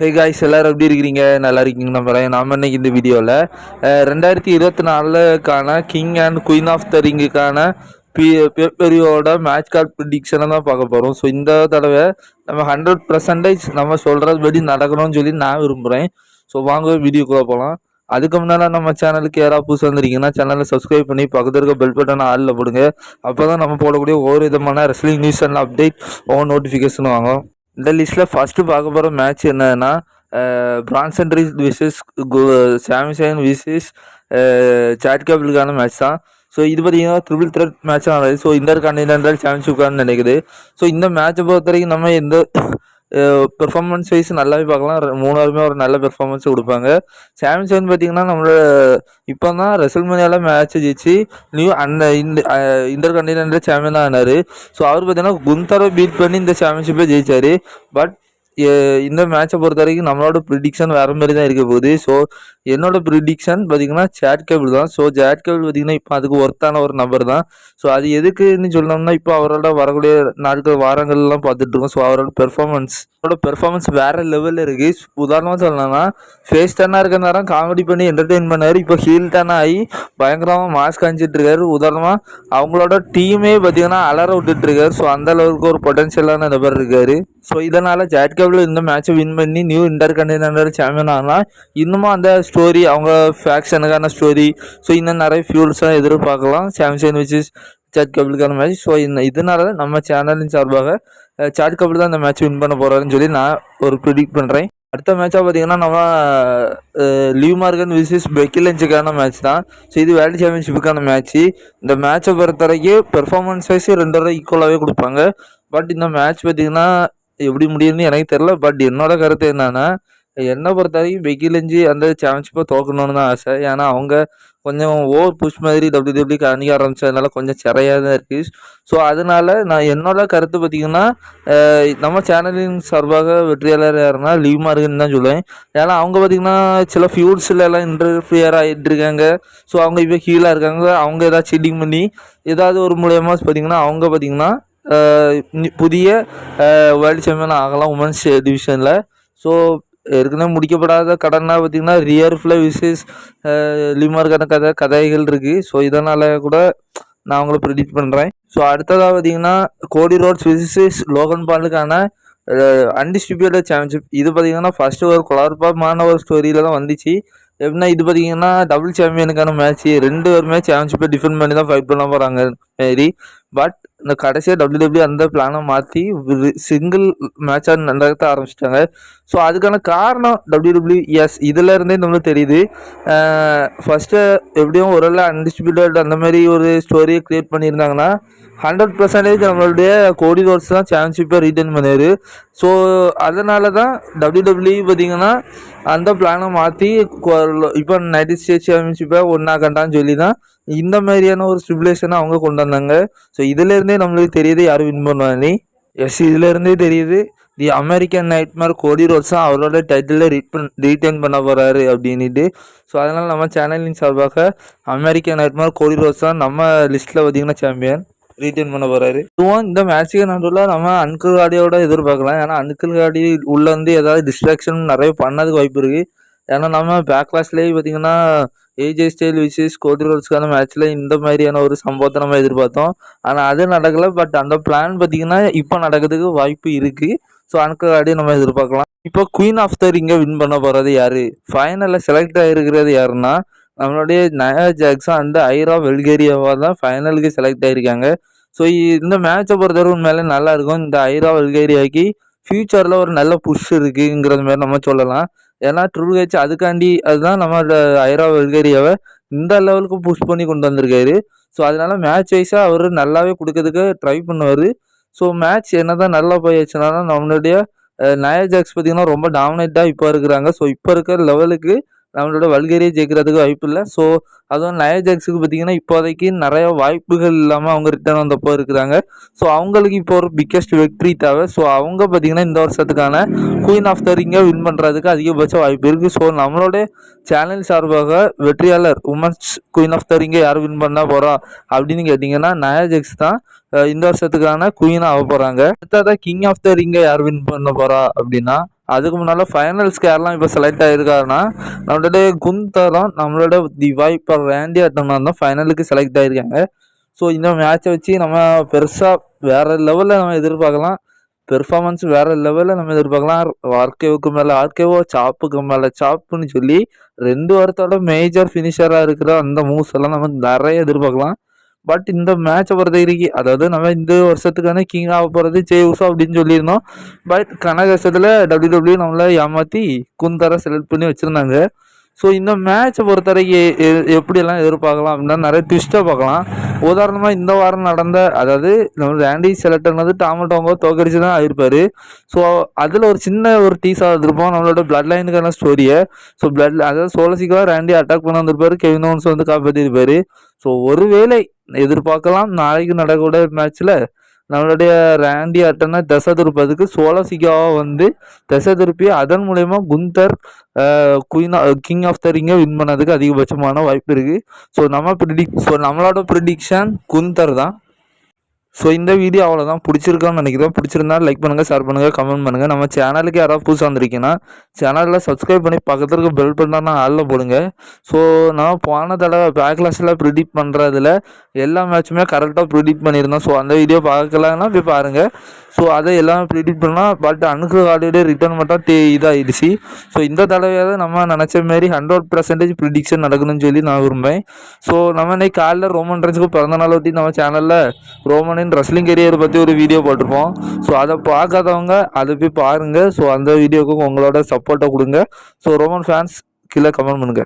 Hey guys எல்லோரும் எப்படி இருக்கிறீங்க? நல்லா இருக்கீங்க நம்புறேன். நாம் இன்னைக்கு இந்த வீடியோவில் ரெண்டாயிரத்தி இருபத்தி நாலுக்கான king and queen of the ரிங்குக்கான பி பேப்பரியோட மேட்ச் கார்டு ப்ரிடிக்ஷனை தான் பார்க்க போகிறோம் ஸோ இந்த தடவை நம்ம ஹண்ட்ரட் பர்சன்டேஜ் நம்ம சொல்கிறது படி நடக்கணும்னு சொல்லி நான் விரும்புகிறேன் ஸோ வாங்க வீடியோக்குள்ளே போகலாம் அதுக்கு முன்னால் நம்ம சேனலுக்கு யாராவது புதுசு வந்திருக்கீங்கன்னா சேனலை சப்ஸ்கிரைப் பண்ணி பக்கத்தில் இருக்க பெல் பட்டனை ஆளில் போடுங்க. அப்போ தான் நம்ம போடக்கூடிய ஒவ்வொரு விதமான ரெஸ்லிங் நியூஸ் அண்ட் அப்டேட் ஒவ்வொரு நோட்டிஃபிகேஷன் வாங்கும் இந்த லிஸ்ட்டில் ஃபஸ்ட்டு பார்க்க போகிற மேட்ச் என்னன்னா Bronson Reed versus Samson versus Chad கேபிளுக்கான match தான். ஸோ இது பார்த்தீங்கன்னா ட்ரிபிள் த்ரெட் மேட்ச் நடக்குது ஸோ இன்டர் கான்டினென்டல் சாம்பியன்ஷிப்கான நினைக்குது. ஸோ இந்த மேட்சை பொறுத்த வரைக்கும் நம்ம எந்த பெர்ஃபார்மன்ஸ் வைஸ் நல்லாவே பார்க்கலாம். மூணாருமே ஒரு நல்ல பெர்ஃபார்மன்ஸ் கொடுப்பாங்க. சாம்சன் பார்த்தீங்கன்னா நம்மளோட இப்போ தான் ரெசல்மேனியாவில் மேட்ச் ஜெயிச்சு நியூ அந்த இந்த இன்டர் கான்டினென்டல் சாம்பியன் ஆனார். ஸோ அவர் பார்த்தீங்கன்னா குந்தரை பீட் பண்ணி இந்த சாம்பியன்ஷிப்பை ஜெயிச்சார். பட் இந்த மேட்சை பொறுத்த வரைக்கும் நம்மளோட ப்ரிடிக்ஷன் வேற மாதிரி தான் இருக்க போகுது. ஸோ என்னோட ப்ரிடிக்ஷன் பார்த்தீங்கன்னா சேட் கேபிள் தான். ஸோ சேட் கேபிள் பார்த்தீங்கன்னா இப்போ அதுக்கு ஒர்த்தான ஒரு நபர் தான். ஸோ அது எதுக்குன்னு சொல்லணும்னா இப்போ அவரோட வரக்கூடிய நாட்கள் வாரங்கள்லாம் பார்த்துட்டு இருக்கோம் ஸோ அவரோட பெர்ஃபார்மன்ஸ் அவரோட பெர்ஃபார்மன்ஸ் வேற லெவலில் இருக்கு. உதாரணமாக சொல்லணும்னா ஃபேஸ் டன்னாக இருக்க நேரம் காமெடி பண்ணி என்டர்டெயின் பண்ணார். இப்போ ஹீல் டன் ஆகி பயங்கரமாக மாஸ்க் காமிச்சிட்டு இருக்காரு உதாரணமாக அவங்களோட டீமே பார்த்தீங்கன்னா அலற விட்டுட்டு இருக்காரு ஸோ அந்த அளவுக்கு ஒரு பொட்டன்ஷியலான நபர் இருக்காரு. ஸோ இதனால ஜாட் லெவலில் இந்த மேட்ச்சை வின் பண்ணி நியூ இன்டர் கண்டினென்டல் சாம்பியன் ஆனால் இன்னமும் அந்த ஸ்டோரி அவங்க ஃபேக்ஷனுக்கான ஸ்டோரி ஸோ இன்னும் நிறைய ஃபியூல்ஸ்லாம் எதிர்பார்க்கலாம். சாம்சன் விச்சஸ் சாட் கபிளுக்கான மேட்ச் ஸோ இந்த இதனால தான் நம்ம சேனலின் சார்பாக சாட் கபிள் தான் இந்த மேட்ச் வின் பண்ண போகிறாருன்னு சொல்லி நான் ஒரு ப்ரிடிக்ட் பண்ணுறேன் அடுத்த மேட்சாக பார்த்தீங்கன்னா நம்ம லீவ் மார்கன் விசிஸ் பெக்கிலஞ்சுக்கான மேட்ச் தான். ஸோ இது வேர்ல்டு சாம்பியன்ஷிப்புக்கான மேட்ச்சு இந்த மேட்சை பொறுத்த வரைக்கும் பெர்ஃபார்மன்ஸ் வைஸ் ரெண்டு வரை ஈக்குவலாகவே கொடுப்பாங்க. பட் இந்த மேட்ச் பார்த்தீங்கன்னா எப்படி முடியும்னு எனக்கு தெரில பட் என்னோட கருத்து என்னன்னா என்னை பொறுத்த வரைக்கும் பெக்கிலஞ்சி அந்த சாம்பியன்ஷிப்பை தோக்கணும்னு தான் ஆசை. ஏன்னா அவங்க கொஞ்சம் ஓவர் புஷ் மாதிரி டபிள்யூ டபிள்யூ காணிக்க ஆரம்பிச்சதுனால கொஞ்சம் சிறையாக தான் இருக்குது ஸோ அதனால நான் என்னோட கருத்து பார்த்தீங்கன்னா நம்ம சேனலின் சார்பாக வெற்றியாளர் யாருன்னா லீவ் மார்க்குன்னு தான் சொல்லுவேன். ஏன்னா அவங்க பார்த்திங்கன்னா சில ஃபியூட்ஸில் எல்லாம் இன்டர்ஃபியர் ஆகிட்டு இருக்காங்க. ஸோ அவங்க இப்போ ஹீலாக இருக்காங்க. அவங்க ஏதாவது சீட்டிங் பண்ணி ஏதாவது ஒரு மூலியமாக பார்த்தீங்கன்னா அவங்க பார்த்தீங்கன்னா புதிய வேர்ல்டு சாம்பியன் ஆகலாம் உமன்ஸ் டிவிஷனில் ஸோ ஏற்கனவே முடிக்கப்படாத கடனாக ரியர் ஃபுல்லாக விசேஷ் லிமார்க்கான கதை கதைகள் இருக்குது ஸோ இதனால் கூட நான் அவங்கள ப்ரிடிக்ட் பண்ணுறேன் ஸோ அடுத்ததாக பார்த்தீங்கன்னா கோடி ரோட்ஸ் விசேஷ் லோகன் பாலுக்கான அன்டிஸ்ட்ரிபியூட்டட் சாம்பியன்ஷிப் இது பார்த்திங்கன்னா ஃபஸ்ட்டு ஒரு குளர்பமான ஒரு ஸ்டோரியில் தான் வந்துச்சு. எப்படின்னா இது பார்த்தீங்கன்னா டபுள் சாம்பியனுக்கான மேட்ச் ரெண்டு பேருமே சாம்பியன்ஷிப்பை டிஃபெண்ட் பண்ணி தான் ஃபைட் பண்ண போகிறாங்க மாரி. பட் இந்த கடைசியாக டபிள்யூ டபிள்யூ அந்த பிளானை மாற்றி சிங்கிள் மேட்சாக நடத்த ஆரம்பிச்சிட்டாங்க. ஸோ அதுக்கான காரணம் டபிள்யூ டபிள்யூ எஸ் இதில் இருந்தே நம்மளுக்கு தெரியுது. ஃபஸ்ட்டு எப்படியும் ஒரு அன்டிஸ்ட்ரிபியூட்டட் அந்த மாதிரி ஒரு ஸ்டோரியை க்ரியேட் பண்ணியிருந்தாங்கன்னா ஹண்ட்ரட் பர்சன்டேஜ் நம்மளுடைய கோடி ரோட்ஸ் தான் சாம்பியன்ஷிப்பை ரீட்டைன் பண்ணாரு ஸோ அதனால தான் டபிள்யூ டபிள்யூ பார்த்தீங்கன்னா அந்த பிளானை மாற்றி இப்போ நைன்டி ஸ்டேட் சாம்பியன்ஷிப்பை ஒன்றா கண்டான்னு சொல்லி தான் இந்த மாதிரியான ஒரு ஸ்டிபுலேஷனை அவங்க கொண்டு வந்தாங்க. ஸோ இதுலேருந்தே நம்மளுக்கு தெரியுது யார் வின் பண்ணுவாங்க எஸ் இதுலேருந்தே தெரியுது. தி அமெரிக்கன் நைட்மேர் கோடி ரோட்ஸாக அவரோட டைட்டிலில் ரீட் ரீட்டைன் பண்ண போகிறாரு அப்படின்ட்டு ஸோ அதனால் நம்ம சேனலின் சார்பாக அமெரிக்கன் நைட்மேர் கோடி ரோட்ஸ் தான் நம்ம லிஸ்ட்டில் பார்த்திங்கன்னா சாம்பியன் ரீட்டைன் பண்ண போறாரு. இதுவும் இந்த மேட்சுக்கு நடுவில் நம்ம அன்கிள் காடியோட எதிர்பார்க்கலாம். ஏன்னா அன்கிள் காடி உள்ள வந்து ஏதாவது டிஸ்ட்ராக்ஷன் நிறைய பண்ணதுக்கு வாய்ப்பு இருக்குது ஏன்னா நம்ம பேக் கிளாஸ்லேயே பார்த்தீங்கன்னா ஏஜே ஸ்டைல் விசேஷ் கோடி ரோட்ஸ்க்கான மேட்ச்சில் இந்த மாதிரியான ஒரு சம்பவத்தை நம்ம எதிர்பார்த்தோம். ஆனால் அது நடக்கலை. பட் அந்த பிளான் பார்த்தீங்கன்னா இப்போ நடக்கிறதுக்கு வாய்ப்பு இருக்குது ஸோ அன்கிள் காடி நம்ம எதிர்பார்க்கலாம். இப்போ குயின் ஆஃப் த ரிங்கை வின் பண்ண போகிறது யார்? ஃபைனலில் செலக்ட் ஆகிருக்கிறது யாருன்னா நம்மளுடைய நயா ஜாக்சன் அண்ட் ஐரா வெல்கேரியாவாக தான் ஃபைனலுக்கு செலக்ட் ஆகிருக்காங்க ஸோ இந்த மேட்சை பொறுத்தவரை உண்மையிலே நல்லா இருக்கும் இந்த ஐரா வெல்கேரியாக்கு ஃபியூச்சரில் ஒரு நல்ல புஷ் இருக்குங்கிறது மாதிரி நம்ம சொல்லலாம். ஏன்னா ட்ரூ ஹெச் அதுக்காண்டி அதுதான் நம்ம ஐரா வெல்கேரியாவை இந்த லெவலுக்கு புஷ் பண்ணி கொண்டு வந்திருக்காரு. ஸோ அதனால மேட்ச் வைஸாக அவர் நல்லாவே கொடுக்கறதுக்கு ட்ரை பண்ணுவார். ஸோ மேட்ச் என்ன தான் நல்லா போயாச்சுனாலும் நம்மளுடைய நயா ஜாக்ஸ் பார்த்தீங்கன்னா ரொம்ப டாமினேட்டாக இப்போ இருக்கிறாங்க. ஸோ இப்போ இருக்கிற லெவலுக்கு நம்மளோட வல்கேரியா ஜெயிக்கிறதுக்கு வாய்ப்பு இல்லை. ஸோ அதுவும் நயா ஜாக்ஸுக்கு பார்த்தீங்கன்னா இப்போதைக்கு நிறைய வாய்ப்புகள் இல்லாமல் அவங்க ரிட்டர்ன் வந்தப்போ இருக்கிறாங்க. ஸோ அவங்களுக்கு இப்போ ஒரு பிக்கெஸ்ட் வெக்ட்ரி தேவை. ஸோ அவங்க பார்த்தீங்கன்னா இந்த வருஷத்துக்கான குயின் ஆஃப் த ரிங்கை வின் பண்ணுறதுக்கு அதிகபட்ச வாய்ப்பு இருக்குது ஸோ நம்மளோட சேனல் சார்பாக வெற்றியாளர் உமன்ஸ் குயின் ஆஃப் த ரிங்கை யார் வின் பண்ண போகிறா அப்படின்னு கேட்டிங்கன்னா நயா ஜெக்ஸ் தான் இந்த வருஷத்துக்கான குயின் ஆக போகிறாங்க அடுத்ததாக கிங் ஆஃப் த ரிங்கை யார் வின் பண்ண போகிறா அப்படின்னா அதுக்கு முன்னால் ஃபைனல்ஸ்க்கு யாரெல்லாம் இப்போ செலக்ட் ஆகிருக்காருன்னா நம்மளோட குந்தரம் நம்மளோட தி வைப்பர் ரேண்டி அட்டம்னா தான் ஃபைனலுக்கு செலக்ட் ஆகிருக்காங்க ஸோ இந்த மேட்சை வச்சு நம்ம பெருசாக வேறு லெவலில் நம்ம எதிர்பார்க்கலாம். பெர்ஃபார்மன்ஸ் வேறு லெவலில் நம்ம எதிர்பார்க்கலாம். ஆர்கேவுக்கு மேலே ஆர்கேவோ சாப்புக்கு மேலே சாப்புன்னு சொல்லி ரெண்டு வாரத்தோட மேஜர் ஃபினிஷராக இருக்கிற அந்த மூவ்ஸ் எல்லாம் நம்ம நிறைய எதிர்பார்க்கலாம். பட் இந்த மேட்சை பொறுத்த வரைக்கும் அதாவது நம்ம இந்த வருஷத்துக்கான கிங் ஆக போகிறது ஜே உஷா அப்படின்னு சொல்லியிருந்தோம். பட் கனகஷத்தில் டபிள்யூ டபிள்யூ நம்மளை ஏமாற்றி குந்தரை செலக்ட் பண்ணி வச்சுருந்தாங்க. ஸோ இந்த மேட்சை பொறுத்த வரைக்கும் எ- எப்படியெல்லாம் எதிர்பார்க்கலாம் அப்படின்னா நிறைய ட்விஸ்ட்டாக பார்க்கலாம். உதாரணமாக இந்த வாரம் நடந்த அதாவது நம்ம ரேண்டி செலக்ட் ஆனது டாமட்டோங்கோ தோக்கடிச்சு தான் ஆகிருப்பார் ஸோ அதில் ஒரு சின்ன ஒரு டீஸாக இருந்திருப்போம் நம்மளோட பிளட் லைனுக்கான ஸ்டோரியை ஸோ பிளட் அதாவது சோலசிக்காக ரேண்டி அட்டாக் பண்ண வந்திருப்பாரு. கெவினோன்ஸ் வந்து காப்பாற்றிருப்பார் ஸோ ஒருவேளை எதிர்பார்க்கலாம். நாளைக்கு நடக்கக்கூடிய மேட்ச்சில் நம்மளுடைய ரேண்டி அட்டனை திசை திருப்பதுக்கு சோலசிகாவை வந்து திசை திருப்பி அதன் மூலயமா Gunther queen king of the ரிங்கை win பண்ணதுக்கு அதிகபட்சமான வாய்ப்பு இருக்குது ஸோ நம்ம ப்ரிடிக் ஸோ நம்மளோட ப்ரிடிக்ஷன் குந்தர் தான். ஸோ இந்த வீடியோ அவ்வளோதான் பிடிச்சிருக்கான்னு நினைக்கிறேன். பிடிச்சிருந்தா லைக் பண்ணுங்கள் ஷேர் பண்ணுங்கள் கமெண்ட் பண்ணுங்கள் நம்ம சேனலுக்கு யாராவது புதுசாக வந்திருக்கீங்கன்னா சேனலில் சப்ஸ்கிரைப் பண்ணி பக்கத்தில் இருக்க பெல் பட்டனை ஆளில் போடுங்க. ஸோ நான் போன தடவை பேக்லாஸில் ப்ரிடிக்ட் பண்ணுறதுல எல்லா மேட்சுமே கரெக்டாக ப்ரிடிக்ட் பண்ணியிருந்தோம் ஸோ அந்த வீடியோ பார்க்கலன்னா போய் பாருங்கள் ஸோ அதை எல்லாமே ப்ரிடிக்ட் பண்ணால் பட் அனுக்கு ஆல்ரெடி ரிட்டர்ன் மட்டும் டே இதாகிடுச்சு ஸோ இந்த தடவையாவது நம்ம நினச்ச மாரி ஹண்ட்ரட் பர்சன்டேஜ் ப்ரிடிக்ஷன் நடக்கணும்னு சொல்லி நான் விரும்புவேன் ஸோ நம்ம இன்னைக்கு காலைல ரோமன் ரன்ஸுக்கு பிறந்த நாள் ஒட்டி நம்ம சேனலில் ரோமன் ரோமனின் ரெஸ்லிங் கெரியர் பற்றி ஒரு வீடியோ போட்டிருப்போம். ஸோ அதை பார்க்காதவங்க அதை போய் பாருங்கள் ஸோ அந்த வீடியோவுக்கு உங்களோட சப்போர்ட்டை கொடுங்க. ஸோ ரோமன் ஃபேன்ஸ் கீழே கமெண்ட் பண்ணுங்கள்